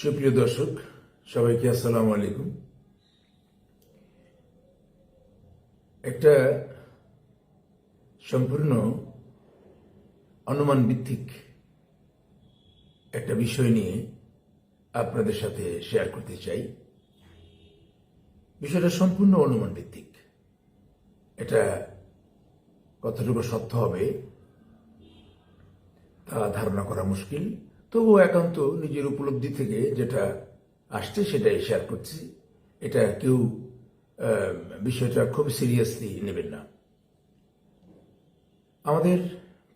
সুপ্রিয় দর্শক, সবাইকে আসসালামু আলাইকুম। একটা সম্পূর্ণ অনুমান ভিত্তিক একটা বিষয় নিয়ে আপনাদের সাথে শেয়ার করতে চাই। বিষয়টা সম্পূর্ণ অনুমান ভিত্তিক এটা কতটুকু সত্য হবে তা ধারণা করা মুশকিল। তবুও একান্ত নিজের উপলব্ধি থেকে যেটা আসছে সেটাই শেয়ার করছি। এটা কেউ বিষয়টা খুব সিরিয়াসলি নেবেন না। আমাদের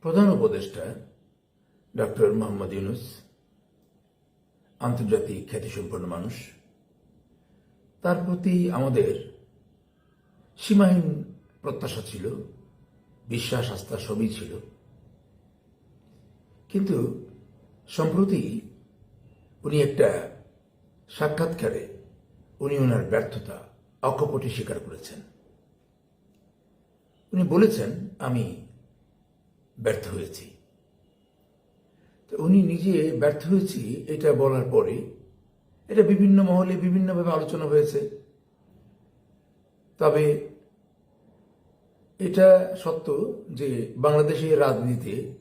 প্রধান উপদেষ্টা ডক্টর মোহাম্মদ ইউনুস, আন্তর্জাতিক খ্যাতিসম্পন্ন মানুষ, তার প্রতি আমাদের সীমাহীন প্রত্যাশা ছিল, বিশ্বাস, আস্থা সবই ছিল। কিন্তু সম্প্রতি উনি একটা সাক্ষাৎকারে উনি ওনার ব্যর্থতা, অকপটে স্বীকার করেছেন। উনি বলেছেন, আমি ব্যর্থ হয়েছি। তো উনি নিজে ব্যর্থ হয়েছি এটা বলার পরে এটা বিভিন্ন মহলে বিভিন্নভাবে আলোচনা হয়েছে। তবে এটা সত্য যে বাংলাদেশের রাজনীতিতে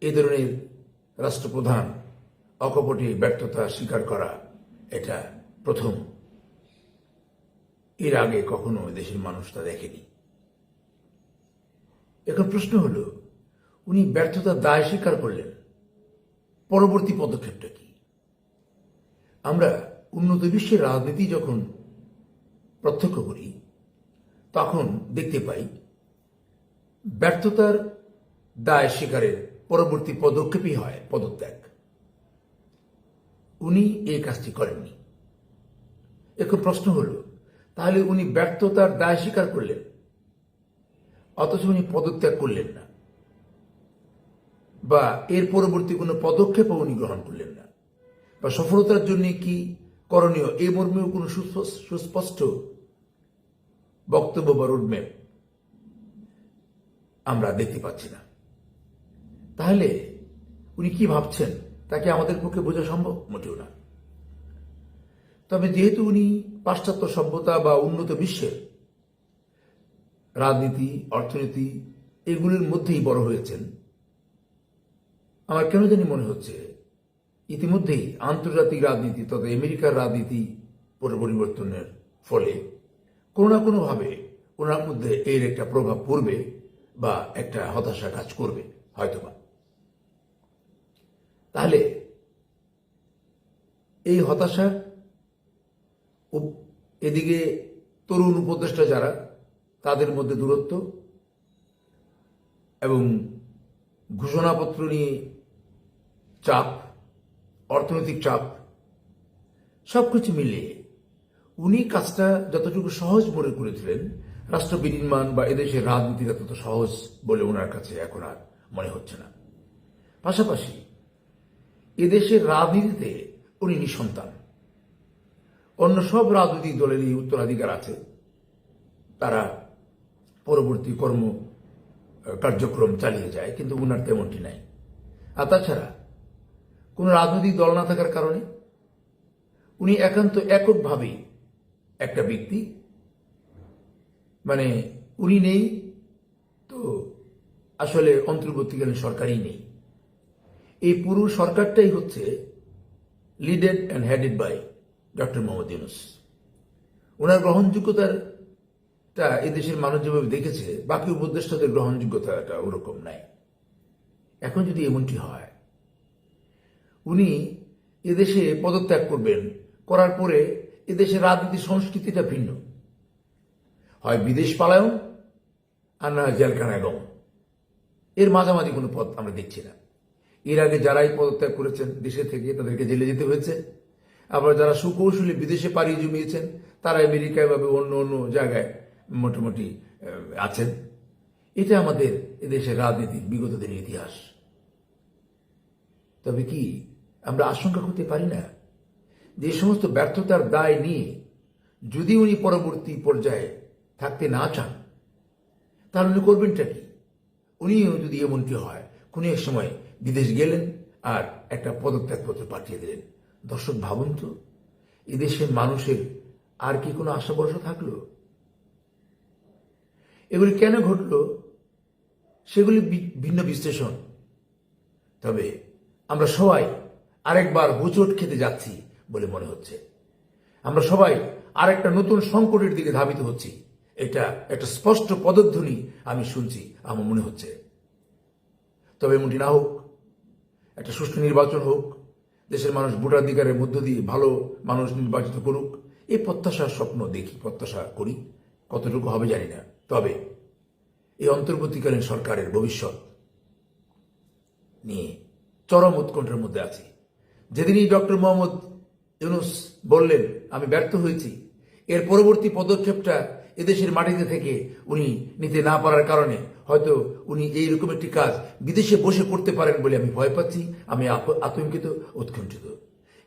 এ ধরনের রাষ্ট্রপ্রধান অকপটে ব্যর্থতা স্বীকার করা এটা প্রথম। এর আগে কখনো দেশের মানুষ তা দেখেনি। এখন প্রশ্ন হল, উনি ব্যর্থতা দায় স্বীকার করলেন, পরবর্তী পদক্ষেপটা কি? আমরা উন্নত বিশ্বের রাজনীতি যখন প্রত্যক্ষ করি, তখন দেখতে পাই, ব্যর্থতার দায় স্বীকারের পরবর্তী পদক্ষেপই হয় পদত্যাগ। উনি এই কাজটি করেননি। এখন প্রশ্ন হল, তাহলে উনি ব্যর্থতার দায় স্বীকার করলেন? অথচ উনি পদত্যাগ করলেন না। বা এর পরবর্তী কোনো পদক্ষেপও উনি গ্রহণ করলেন না। বা সফলতার জন্য কি করণীয় এই মর্মেও কোনো সুস্পষ্ট- বক্তব্য বা রোডম্যাপ আমরা দেখতে পাচ্ছি না। তাহলে উনি কি ভাবছেন? তাকে আমাদের পক্ষে বোঝা সম্ভব? মোটেও না। তবে যেহেতু উনি পাশ্চাত্য সভ্যতা বা উন্নত বিশ্বের, রাজনীতি, অর্থনীতি এগুলির মধ্যেই বড় হয়েছেন, আমার কেন জানি মনে হচ্ছে ইতিমধ্যেই আন্তর্জাতিক রাজনীতি তথা আমেরিকার রাজনীতি পরিবর্তনের ফলে কোনো না কোনোভাবে ওনার মধ্যে এর একটা প্রভাব পড়বে বা একটা হতাশা কাজ করবে, হয়তোবা। তাহলে এই হতাশা এদিকে তরুণ উপদেষ্টা যারা, তাদের মধ্যে দূরত্ব এবং ঘোষণাপত্র নিয়ে চাপ, অর্থনৈতিক চাপ সব কিছু মিলিয়ে উনি কাজটা যতটুকু সহজ মনে করেছিলেন, রাষ্ট্র বিনির্মাণ বা এদেশের রাজনীতিটা তত সহজ বলে ওনার কাছে এখন আর মনে হচ্ছে না। পাশাপাশি এদেশের রাজনীতিতে উনি নিঃসন্তান। অন্য সব রাজনৈতিক দলেরই উত্তরাধিকার আছে। তারা পরবর্তী কর্ম কার্যক্রম চালিয়ে যায়, কিন্তু উনার তেমনটি নাই। আর তাছাড়া কোন রাজনৈতিক দল না থাকার কারণে উনি একান্ত এককভাবেই একটা ব্যক্তি। মানে উনি নেই, তো আসলে অন্তর্বর্তীকালীন সরকারই নেই। এই পুরো সরকারটাই হচ্ছে leaded and headed by doctor Mohammad Yunus ওনার গ্রহণযোগ্যতাটা এদেশের মানুষ যেভাবে দেখেছে, বাকি উপদেষ্টাদের গ্রহণযোগ্যতাটা ওরকম নাই। এখন যদি এমনটি হয়, উনি এদেশে পদত্যাগ করবেন, করার পরে এদেশের রাজনীতি সংস্কৃতিটা ভিন্ন। হয় বিদেশ পালায়ন, আর না জেলখানায় গমন এর মাঝামাঝি কোনো পথ আমরা দেখছি না। এর আগে যারাই পদত্যাগ করেছেন দেশে থেকে তাদেরকে জেলে যেতে হয়েছে। আবার যারা সুকৌশলী বিদেশে পাড়ি জমিয়েছেন, তারা আমেরিকায় বা অন্য অন্য জায়গায় মোটামুটি আছেন। এটা আমাদের এদেশের রাজনীতির বিগত দিনের ইতিহাস। তবে কি আমরা আশঙ্কা করতে পারি না? যে সমস্ত ব্যর্থতার দায় নিয়ে যদি উনি পরবর্তী পর্যায়ে থাকতে না চান, তাহলে উনি করবেনটা কি? উনিও যদি এমনটি হয়, কোনো এক সময় বিদেশ গেলেন আর একটা পদত্যাগপত্র পাঠিয়ে দিলেন। দর্শক, ভাবুন তো, এদেশের মানুষের আর কি কোনো আশা ভরসা থাকল? এগুলি কেন ঘটলো? সেগুলি ভিন্ন বিশ্লেষণ। তবে আমরা সবাই আরেকবার হোঁচট খেতে যাচ্ছি বলে মনে হচ্ছে। আমরা সবাই আরেকটা নতুন সংকটের দিকে ধাবিত হচ্ছি। এটা একটা স্পষ্ট পদধ্বনি আমি শুনছি, আমার মনে হচ্ছে। তবে এমনটি না হোক একটা সুষ্ঠু নির্বাচন হোক, দেশের মানুষ ভোটাধিকারের মধ্য দিয়ে ভালো মানুষ নির্বাচিত করুক, এই প্রত্যাশার স্বপ্ন দেখি, প্রত্যাশা করি। কতটুকু হবে জানি না। তবে এই অন্তর্বর্তীকালীন সরকারের ভবিষ্যৎ নিয়ে চরম উৎকণ্ঠের মধ্যে আছি। যেদিনই ডক্টর মোহাম্মদ ইউনুস বললেন, আমি ব্যর্থ হয়েছি। এর পরবর্তী পদক্ষেপটা এদেশের মাটিতে থেকে উনি নিতে না পারার কারণে হয়তো উনি এইরকম একটি কাজ বিদেশে বসে করতে পারেন বলে আমি ভয় পাচ্ছি, আমি আতঙ্কিত, উৎকণ্ঠিত।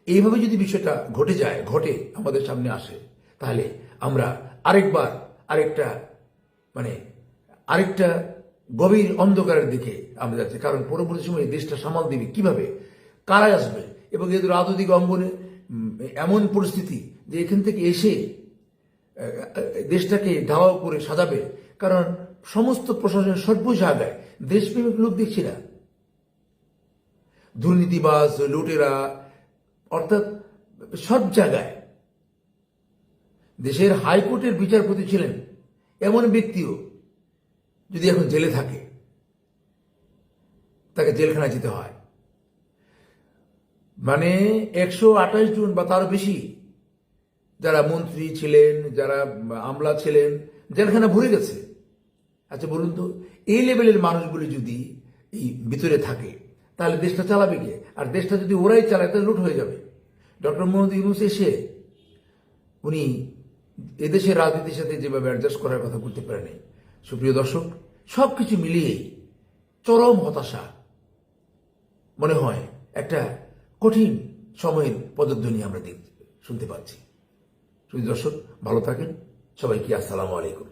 এইভাবে যদি বিষয়টা ঘটে যায়, ঘটে আমাদের সামনে আসে, তাহলে আমরা আরেকবার আরেকটা মানে আরেকটা গভীর অন্ধকারের দিকে আমরা যাচ্ছি। কারণ পরবর্তী সময়ে দেশটা সামাল দিবে কীভাবে? কারা আসবে? এবং এদের আধুনিক অঙ্গনে এমন পরিস্থিতি যে এখান থেকে এসে দেশটাকে ধাওয়া করে সাজাবে, কারণ সমস্ত প্রশাসনের সর্ব জায়গায় দেশপ্রেমিক লোক দেখছি না। দুর্নীতিবাজ, লুটেরা, অর্থাৎ সব জায়গায়। দেশের হাইকোর্টের বিচারপতি ছিলেন এমন ব্যক্তিও যদি এখন জেলে থাকে, তাকে জেলখানায় যেতে হয়। মানে একশো আঠাশ জন বা তারও বেশি যারা মন্ত্রী ছিলেন, যারা আমলা ছিলেন, জেলখানা ভরে গেছে। আচ্ছা বলুন তো, এই লেভেলের মানুষগুলি যদি এই ভিতরে থাকে, তাহলে দেশটা চালাবে কে? আর দেশটা যদি ওরাই চালায়, তাহলে লুট হয়ে যাবে। ডক্টর মোহাম্মদ ইউনুস এসে, উনি এদেশের রাজনীতির সাথে যেভাবে অ্যাডজাস্ট করার কথা করতে পারেনি, সুপ্রিয় দর্শক সব কিছু মিলিয়েই চরম হতাশা মনে হয় একটা কঠিন সময়ের পদধ্বনি আমরা শুনতে পাচ্ছি। সুপ্রিয় দর্শক ভালো থাকেন। সবাইকে আসসালামু আলাইকুম।